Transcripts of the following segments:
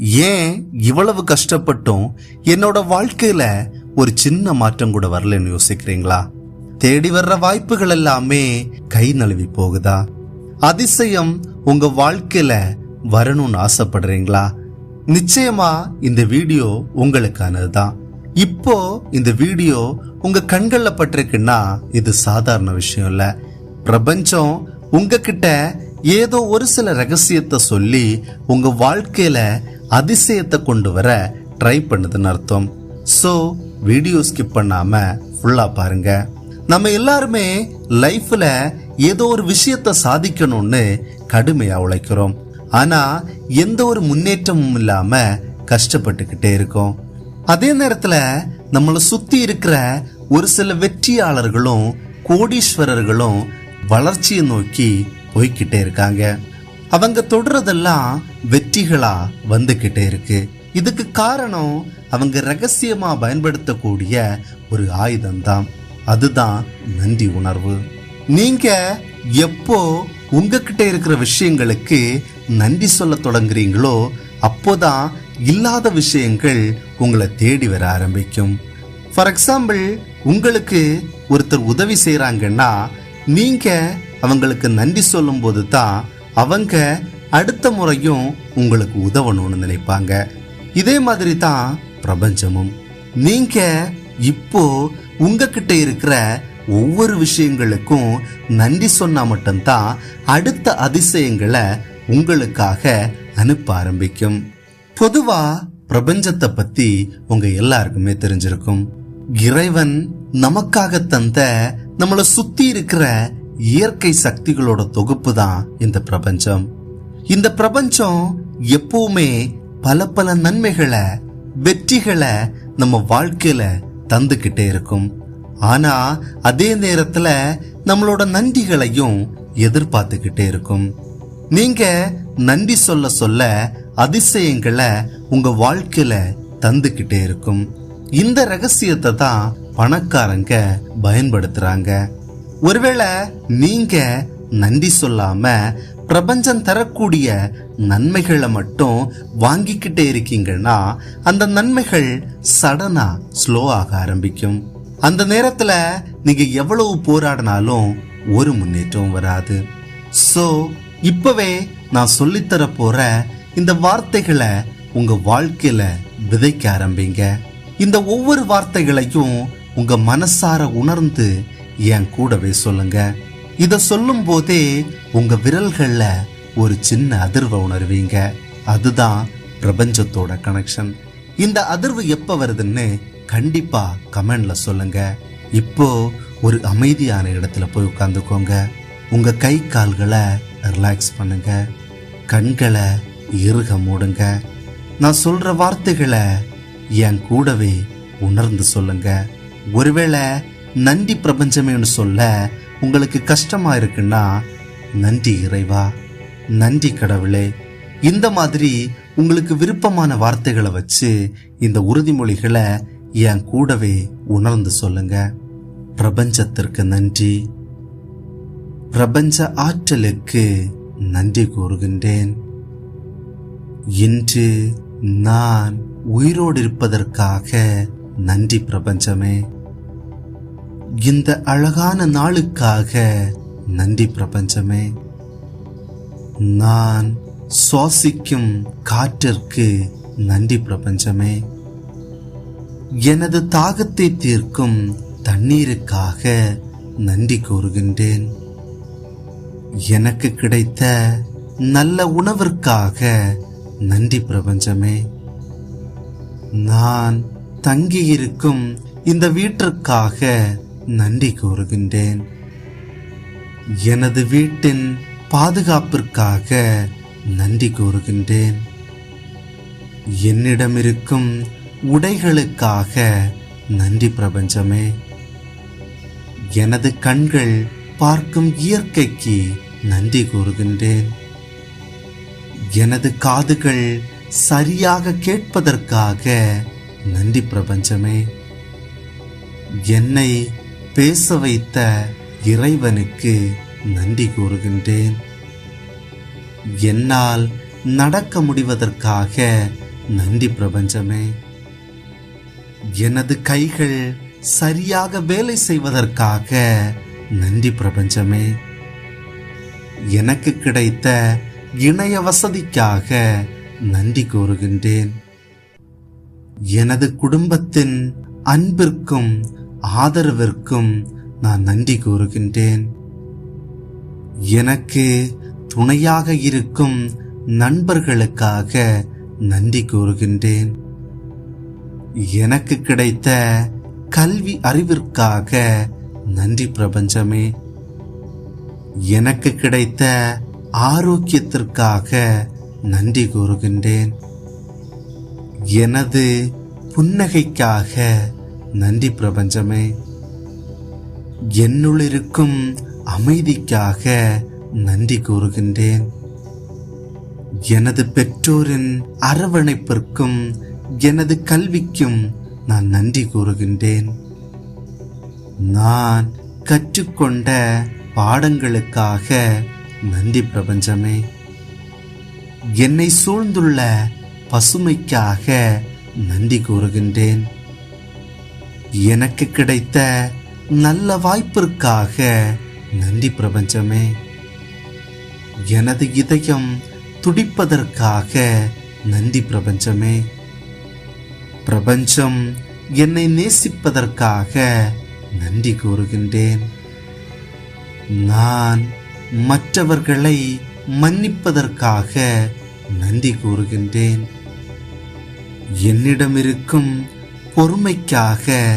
ஏன் இவ்வளவு கஷ்டப்பட்டும் என்னோட வாழ்க்கையில ஒரு சின்ன மாற்றம் கூட வரலன்னு யோசிக்கிறீங்களா? தேடி வர்ற வாய்ப்புகள் எல்லாமே கை நழுவி போகுதா? அதிசயம் உங்க வாழ்க்கையில வரணும்னு ஆசைப்படுறீங்களா? நிச்சயமா இந்த வீடியோ உங்களுக்கானதுதான். இப்போ இந்த வீடியோ உங்க கண்கள்ல பட்டிருக்குன்னா இது சாதாரண விஷயம் இல்ல. பிரபஞ்சம் உங்ககிட்ட ஏதோ ஒரு சில ரகசியத்தை சொல்லி உங்க வாழ்க்கையில அதிசயத்தை கொண்டு வர ட்ரை பண்ணுதுன்னு அர்த்தம். ஸோ வீடியோ ஸ்கிப் பண்ணாம ஃபுல்லா பாருங்க. நம்ம எல்லாருமே லைஃப்ல ஏதோ ஒரு விஷயத்தை சாதிக்கணும்னு கடுமையா உழைக்கிறோம். ஆனா எந்த ஒரு முன்னேற்றமும் இல்லாம கஷ்டப்பட்டுக்கிட்டே இருக்கோம். அதே நேரத்துல நம்மளை சுத்தி இருக்கிற ஒரு சில வெற்றியாளர்களும் கோடீஸ்வரர்களும் வளர்ச்சியை நோக்கி போய்கிட்டே இருக்காங்க. அவங்க தொடுறதெல்லாம் வெற்றிகளா வந்துகிட்டே இருக்கு. இதுக்கு காரணம் அவங்க ரகசியமா பயன்படுத்தக்கூடிய ஒரு ஆயுதம் தான் அதுதான் நன்றி உணர்வு. நீங்க எப்போ உங்ககிட்ட இருக்கிற விஷயங்களுக்கு நன்றி சொல்ல தொடங்குறீங்களோ அப்போதான் இல்லாத விஷயங்கள் உங்களை தேடி வர ஆரம்பிக்கும். ஃபார் எக்ஸாம்பிள் உங்களுக்கு ஒருத்தர் உதவி செய்கிறாங்கன்னா நீங்கள் அவங்களுக்கு நன்றி சொல்லும் போது தான் அவங்க அடுத்த முறையும் உங்களுக்கு உதவணும்னு நினைப்பாங்க. இதே மாதிரி தான் பிரபஞ்சமும். நீங்க இப்போ உங்ககிட்ட இருக்கிற ஒவ்வொரு விஷயங்களுக்கும் நன்றி சொன்னா மட்டும்தான் அடுத்த அதிசயங்களை உங்களுக்காக அனுப்ப ஆரம்பிக்கும். பொதுவா பிரபஞ்சத்தை பத்தி உங்க எல்லாருக்குமே தெரிஞ்சிருக்கும். இறைவன் நமக்காக தந்த நம்மளை சுத்தி இருக்கிற இயற்கை சக்திகளோட தொகுப்பு தான் இந்த பிரபஞ்சம். இந்த பிரபஞ்சம் எப்பவுமே பல பல நன்மைகளை வெற்றிகளை நம்ம வாழ்க்கையில தந்துக்கிட்டே இருக்கும். ஆனா அதே நேரத்துல நம்மளோட நன்றிகளையும் எதிர்பார்த்துக்கிட்டே இருக்கும். நீங்க நன்றி சொல்ல சொல்ல அதிசயங்களை உங்க வாழ்க்கையில தந்துக்கிட்டே இருக்கும். இந்த ரகசியத்தை தான் பணக்காரங்க பயன்படுத்துறாங்க. ஒருவேளை நீங்க நன்றி சொல்லாம பிரபஞ்சம் தரக்கூடிய நன்மைகளை மட்டும் வாங்கிக்கிட்டே இருக்கீங்கன்னா அந்த நன்மைகள் சடனா ஸ்லோ ஆக ஆரம்பிக்கும். அந்த நேரத்துல நீங்க எவ்வளவு போராடினாலும் ஒரு முன்னேற்றம் வராது. சோ இப்பவே நான் சொல்லித்தர போற இந்த வார்த்தைகளை உங்க வாழ்க்கையில விதைக்க ஆரம்பிங்க. இந்த ஒவ்வொரு வார்த்தைகளையும் உங்க மனசார உணர்ந்து என் கூடவே சொல்லுங்க. இத சொல்லும் போதே உங்க விரல்கள்ல ஒரு சின்ன அதிர்வை உணர்வீங்க. அதுதான் பிரபஞ்சத்தோட கனெக்ஷன் இந்த அதிர்வு எப்போ வருதுன்னு கண்டிப்பா கமெண்ட்ல சொல்லுங்க. இப்போ ஒரு அமைதியான இடத்துல போய் உட்காந்துக்கோங்க. உங்க கை கால்களை ரிலாக்ஸ் பண்ணுங்க. கண்களை இறுக மூடுங்க. நான் சொல்ற வார்த்தைகளை என் கூடவே உணர்ந்து சொல்லுங்க. ஒருவேளை நன்றி பிரபஞ்சமேன்னு சொல்ல உங்களுக்கு கஷ்டமா இருக்குன்னா நன்றி இறைவா நன்றி கடவுளே. இந்த மாதிரி உங்களுக்கு விருப்பமான வார்த்தைகளை வச்சு இந்த உறுதிமொழிகளை என் கூடவே உணர்ந்து சொல்லுங்க. பிரபஞ்சத்திற்கு நன்றி. பிரபஞ்ச ஆற்றலுக்கு நன்றி கூறுகின்றேன். இன்று நான் உயிரோடு இருப்பதற்காக நன்றி பிரபஞ்சமே. இந்த அழகான நாளுக்காக நன்றி பிரபஞ்சமே. நான் சுவாசிக்கும் காற்றிற்கு நன்றி பிரபஞ்சமே. எனது தாகத்தை தீர்க்கும் தண்ணீருக்காக நன்றி கூறுகின்றேன். எனக்கு கிடைத்த நல்ல உணவிற்காக நன்றி பிரபஞ்சமே. நான் தங்கியிருக்கும் இந்த வீட்டிற்காக நன்றி கூறுகின்றேன். எனது வீட்டின் பாதுகாப்பிற்காக நன்றி கூறுகின்றேன். என்னிடம் இருக்கும் உடைகளுக்காக நன்றி பிரபஞ்சமே. எனது கண்கள் பார்க்கும் இயற்கைக்கு நன்றி கூறுகின்றேன். எனது காதுகள் சரியாக கேட்பதற்காக நன்றி பிரபஞ்சமே. என்னை பேச வைத்த இறைவனுக்கு நன்றி கூறுகின்றேன். என்னால் நடக்க முடிவதற்காக நன்றி பிரபஞ்சமே. எனது கைகள் சரியாக வேலை செய்வதற்காக நன்றி பிரபஞ்சமே. எனக்கு கிடைத்த இணைய வசதிக்காக நன்றி கூறுகின்றேன். எனது குடும்பத்தின் அன்பிற்கும் ஆதரவிற்கும் நான் நன்றி கூறுகின்றேன். எனக்கு துணையாக இருக்கும் நண்பர்களுக்காக நன்றி கூறுகின்றேன். எனக்கு கிடைத்த கல்வி அறிவிற்காக நன்றி பிரபஞ்சமே. எனக்கு கிடைத்த ஆரோக்கியத்திற்காக நன்றி கூறுகின்றேன். எனது புன்னகைக்காக நன்றி பிரபஞ்சமே. என்னுள் இருக்கும் அமைதிக்காக நன்றி கூறுகின்றேன். எனது பெற்றோரின் அரவணைப்பிற்கும் எனது கல்விக்கும் நான் நன்றி கூறுகின்றேன். நான் கற்றுக்கொண்ட பாடங்களுக்காக நன்றி பிரபஞ்சமே. என்னை சூழ்ந்துள்ள பசுமைக்காக நன்றி கூறுகின்றேன். எனக்கு கிடைத்த நல்ல வாய்ப்பிற்காக. நன்றி பிரபஞ்சமே. எனது இதயம் துடிப்பதற்காக. நன்றி பிரபஞ்சமே. பிரபஞ்சம் என்னை நேசிப்பதற்காக நன்றி கூறுகின்றேன். நான் மற்றவர்களை மன்னிப்பதற்காக நன்றி கூறுகின்றேன். என்னிடம் இருக்கும் பொறுமைக்காக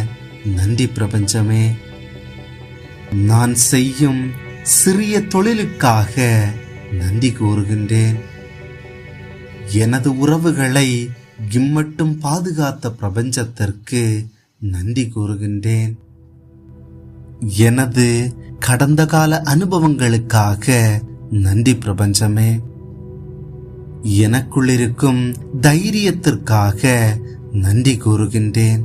நன்றி பிரபஞ்சமே. நான் செய்யும் சிறிய தொழிலுக்காக நன்றி கூறுகின்றேன். எனது உறவுகளை இம்மட்டும் பாதுகாத்த பிரபஞ்சத்திற்கு நன்றி கூறுகின்றேன். எனது கடந்த கால அனுபவங்களுக்காக நன்றி பிரபஞ்சமே. எனக்குள்ளிருக்கும் தைரியத்திற்காக நன்றி கூறுகின்றேன்.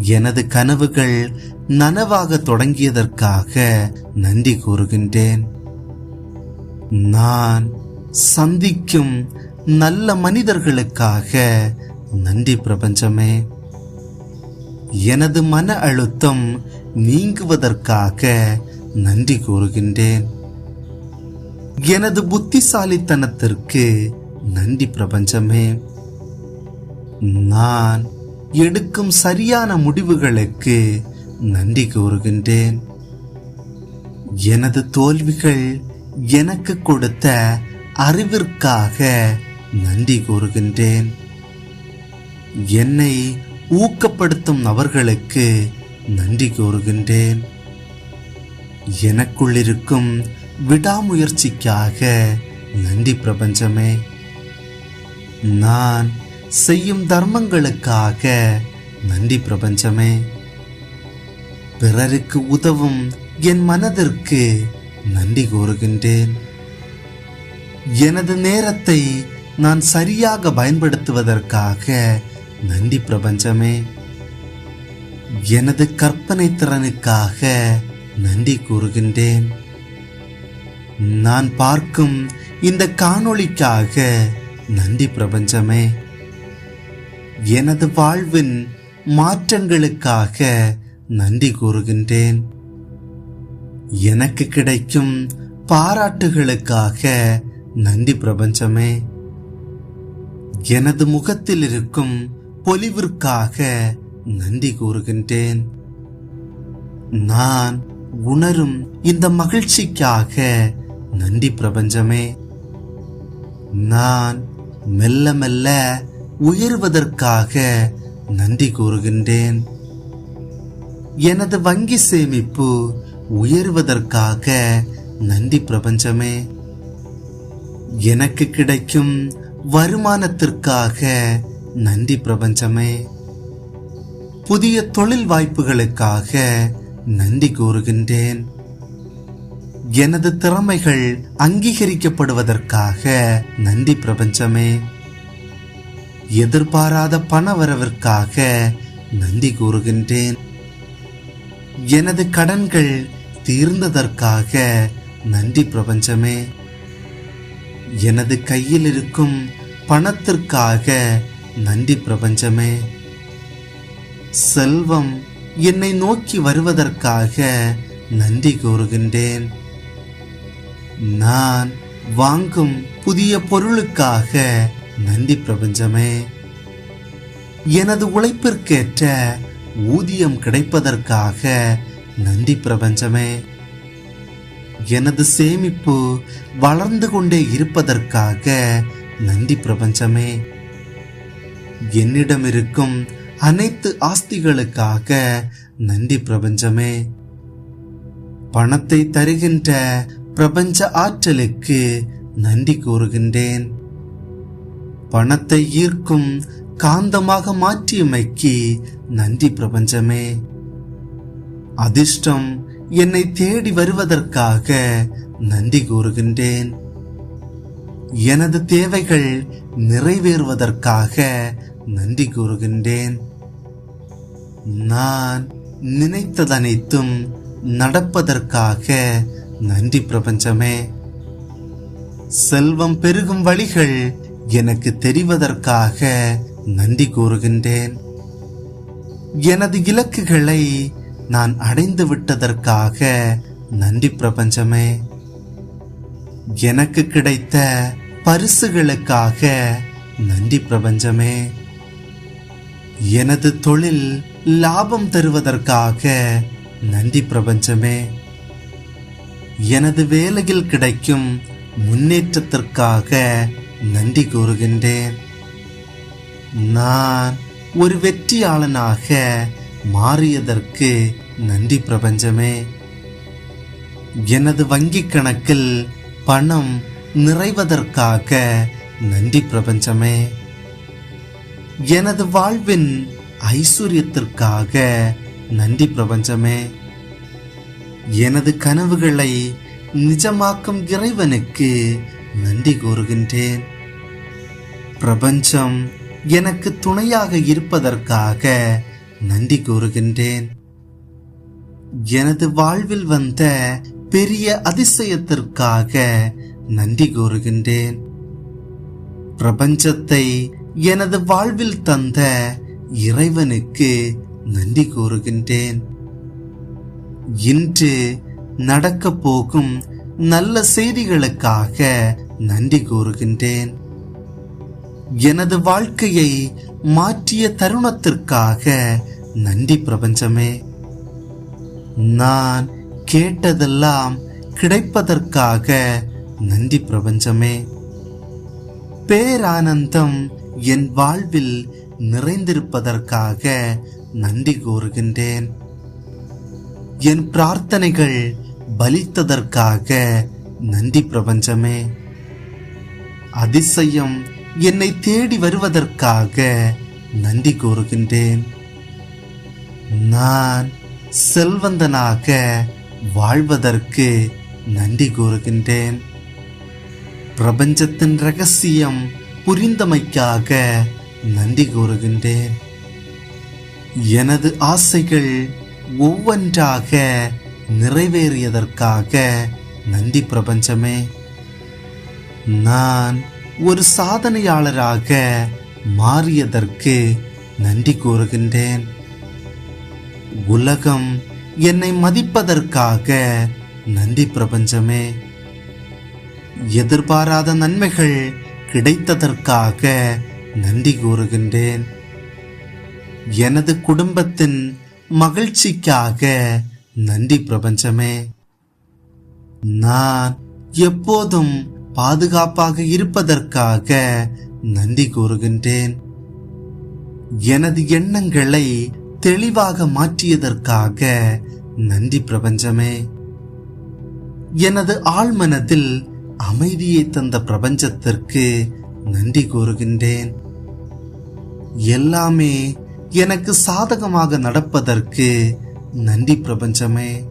எனது கனவுகள் நனவாக தொடங்கியதற்காக நன்றி கூறுகின்றேன். நான் சந்திக்கும் நல்ல மனிதர்களுக்காக நன்றி பிரபஞ்சமே. எனது மன அழுத்தம் நீங்குவதற்காக நன்றி கூறுகின்றேன். எனது புத்திசாலித்தனத்திற்கு நன்றி பிரபஞ்சமே. நான் எடுக்கும் சரியான முடிவுகளுக்கு நன்றி கூறுகின்றேன். எனது தோல்விகள் எனக்கு கொடுத்த அறிவிற்காக நன்றி கூறுகின்றேன். என்னை ஊக்கப்படுத்தும் நபர்களுக்கு நன்றி கூறுகின்றேன். எனக்குள் இருக்கும் விடாமுயற்சிக்காக நன்றி பிரபஞ்சமே. நான் செய்யும் தர்மங்களுக்காக. நன்றி பிரபஞ்சமே. பிறருக்கு உதவும் என் மனதிற்கு நன்றி கூறுகின்றேன். எனது நேரத்தை நான் சரியாக பயன்படுத்துவதற்காக நன்றி பிரபஞ்சமே. எனது கற்பனை திறனுக்காக நன்றி கூறுகின்றேன். நான் பார்க்கும் இந்த காணொளிக்காக நன்றி பிரபஞ்சமே. எனது வாழ்வின் மாற்றங்களுக்காக நன்றி கூறுகின்றேன். எனக்கு கிடைக்கும் பாராட்டுகளுக்காக நன்றி பிரபஞ்சமே. எனது முகத்தில் இருக்கும் பொலிவிற்காக நன்றி கூறுகின்றேன். நான் உணரும் இந்த மகிழ்ச்சிக்காக நன்றி பிரபஞ்சமே. நான் மெல்ல மெல்ல உயர்வதற்காக நன்றி கூறுகின்றேன். எனது வங்கி சேமிப்பு உயர்வதற்காக நன்றி பிரபஞ்சமே. எனக்கு கிடைக்கும் வருமானத்திற்காக நன்றி பிரபஞ்சமே. புதிய தொழில் வாய்ப்புகளுக்காக நன்றி கூறுகின்றேன். எனது திறமைகள் அங்கீகரிக்கப்படுவதற்காக நன்றி பிரபஞ்சமே. எதிர்பாராத பண வரவிற்காக நன்றி கூறுகின்றேன். எனது கடன்கள் தீர்ந்ததற்காக நன்றி பிரபஞ்சமே. எனது கையில் இருக்கும் பணத்திற்காக நன்றி பிரபஞ்சமே. செல்வம் என்னை நோக்கி வருவதற்காக நன்றி கூறுகின்றேன். நான் வாங்கும் புதிய பொருளுக்காக நந்தி பிரபஞ்சமே. எனது உழைப்பிற்கேற்ற ஊதியம் கிடைப்பதற்காக நந்தி பிரபஞ்சமே. எனது சேமிப்பு வளர்ந்து கொண்டே இருப்பதற்காக நந்தி பிரபஞ்சமே. என்னிடம் இருக்கும் அனைத்து ஆஸ்திகளுக்காக நந்தி பிரபஞ்சமே. பணத்தை தருகின்ற பிரபஞ்ச ஆற்றலுக்கு நன்றி கூறுகின்றேன். பணத்தை ஈர்க்கும் காந்தமாக மாற்றியமைக்கு நன்றி பிரபஞ்சமே. அதிர்ஷ்டம் என்னை தேடி வருவதற்காக நன்றி கூறுகின்றேன். எனது தேவைகள் நிறைவேறுவதற்காக நன்றி கூறுகின்றேன். நான் நினைத்ததனைத்தும் நடப்பதற்காக நன்றி பிரபஞ்சமே. செல்வம் பெருகும் வழிகள் எனக்கு தெரிவதற்காக நன்றி கூறுகின்றேன். எனது இலக்குகளை நான் அடைந்து விட்டதற்காக நன்றி பிரபஞ்சமே. எனக்கு கிடைத்த பரிசுகளுக்காக நன்றி பிரபஞ்சமே. எனது தொழில் லாபம் தருவதற்காக நன்றி பிரபஞ்சமே. எனது வேலையில் கிடைக்கும் முன்னேற்றத்திற்காக நன்றி கூறுகின்றேன். நான் ஒரு வெற்றியாளனாக மாறியதற்கு நன்றி பிரபஞ்சமே. எனது வங்கிக் கணக்கில் பணம் நிறைவதற்காக நன்றி பிரபஞ்சமே. எனது வாழ்வின் ஐஸ்வர்யத்திற்காக நன்றி பிரபஞ்சமே. எனது கனவுகளை நிஜமாக்கும் இறைவனுக்கு நன்றி கூறுகின்றேன். பிரபஞ்சம் எனக்கு துணையாக இருப்பதற்காக நன்றி கூறுகின்றேன். எனது வாழ்வில் வந்த பெரிய அதிசயத்திற்காக நன்றி கூறுகின்றேன். பிரபஞ்சத்தை எனது வாழ்வில் தந்த இறைவனுக்கு நன்றி கூறுகின்றேன். இன்று நடக்கப் போகும் நல்ல செய்திகளுக்காக நன்றி கூறுகின்றேன். எனது வாழ்க்கையை மாற்றிய தருணத்திற்காக நன்றி பிரபஞ்சமே. நான் கேட்டதெல்லாம் கிடைப்பதற்காக நன்றி பிரபஞ்சமே. பேரானந்தம் என் வாழ்வில் நிறைந்திருப்பதற்காக நன்றி கூறுகின்றேன். என் பிரார்த்தனைகள் பலித்ததற்காக நன்றி பிரபஞ்சமே. அதிசயம் என்னை தேடி வருவதற்காக நன்றி கூறுகின்றேன். நான் செல்வந்தனாக வாழ்வதற்கு நன்றி கூறுகின்றேன். பிரபஞ்சத்தின் ரகசியம் புரிந்தமைக்காக நன்றி கூறுகின்றேன். எனது ஆசைகள் ஒவ்வொன்றாக நிறைவேறியதற்காக நந்தி பிரபஞ்சமே. நான் ஒரு சாதனையாளராக மாறியதற்கு நன்றி கூறுகின்றேன். உலகம் என்னை மதிப்பதற்காக நந்தி பிரபஞ்சமே. எதிர்பாராத நன்மைகள் கிடைத்ததற்காக நன்றி கூறுகின்றேன். எனது குடும்பத்தின் மகிழ்ச்சிக்காக நன்றி பிரபஞ்சமே. நான் எப்போதும் பாதுகாப்பாக இருப்பதற்காக நன்றி கூறுகின்றேன். எனது எண்ணங்களை தெளிவாக மாற்றியதற்காக நன்றி பிரபஞ்சமே. எனது ஆழ்மனதில் அமைதியை தந்த பிரபஞ்சத்திற்கு நன்றி கூறுகின்றேன். எல்லாமே எனக்கு சாதகமாக நடப்பதற்கு நன்றி பிரபஞ்சமே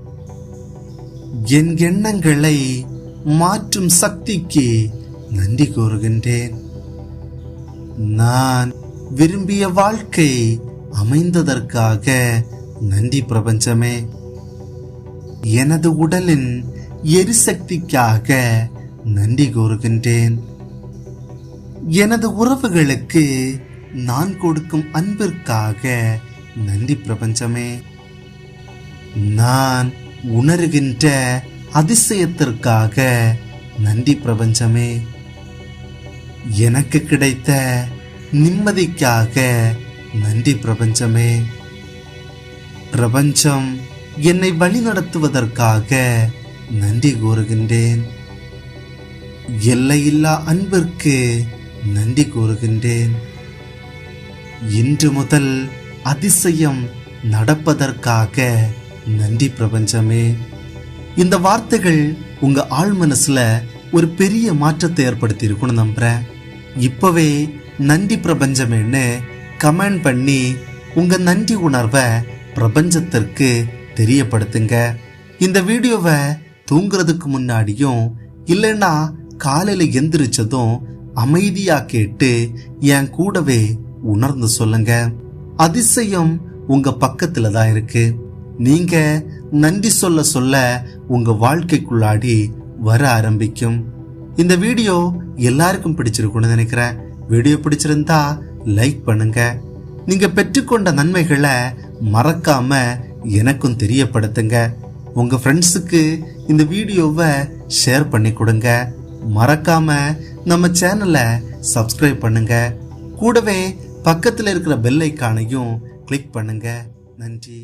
என் எண்ணங்களை மாற்றும் சக்திக்கு நன்றி கூறுகின்றேன். நான் விரும்பிய வாழ்க்கை அமைந்ததற்காக நன்றி பிரபஞ்சமே எனது உடலின் எரிசக்திக்காக நன்றி கூறுகின்றேன். எனது உறவுகளுக்கு நான் கொடுக்கும் அன்பிற்காக நன்றி பிரபஞ்சமே நான் உணர்கின்ற அதிசயத்திற்காக. நன்றி பிரபஞ்சமே. எனக்கு கிடைத்த நிம்மதிக்காக நன்றி பிரபஞ்சமே. பிரபஞ்சம் என்னை வழிநடத்துவதற்காக நன்றி கூறுகின்றேன். எல்லையில்லா அன்பிற்கு நன்றி கூறுகின்றேன். இன்று முதல் அதிசயம் நடப்பதற்காக நன்றி பிரபஞ்சமே. இந்த வார்த்தைகள் உங்க ஆள் மனசுல ஒரு பெரிய மாற்றத்தை ஏற்படுத்தி இருக்கும்னு நம்புறேன். இப்பவே நன்றி பிரபஞ்சமேன்னு கமெண்ட் பண்ணி உங்க நன்றி உணர்வை பிரபஞ்சத்திற்கு தெரியப்படுத்துங்க. இந்த வீடியோவை தூங்குறதுக்கு முன்னாடியும் இல்லைன்னா காலையில எந்திரிச்சதும் அமைதியா கேட்டு என் கூடவே உணர்ந்து சொல்லுங்க. அதிசயம் உங்க பக்கத்துல தான் இருக்கு. நீங்க நன்றி சொல்ல சொல்ல உங்க வாழ்க்கைக்குள்ளாடி வர ஆரம்பிக்கும். இந்த வீடியோ எல்லாருக்கும் பிடிச்சிருக்கும்னு நினைக்கிறேன். வீடியோ பிடிச்சிருந்தா லைக் பண்ணுங்க. நீங்க பெற்றுக்கொண்ட நன்மைகளை மறக்காம எனக்கும் தெரியப்படுத்துங்க. உங்க ஃப்ரெண்ட்ஸுக்கு இந்த வீடியோவை ஷேர் பண்ணி கொடுங்க. மறக்காம நம்ம சேனலை சப்ஸ்கிரைப் பண்ணுங்க. கூடவே பக்கத்தில் இருக்கிற பெல் ஐக்கானையும் கிளிக் பண்ணுங்க. நன்றி.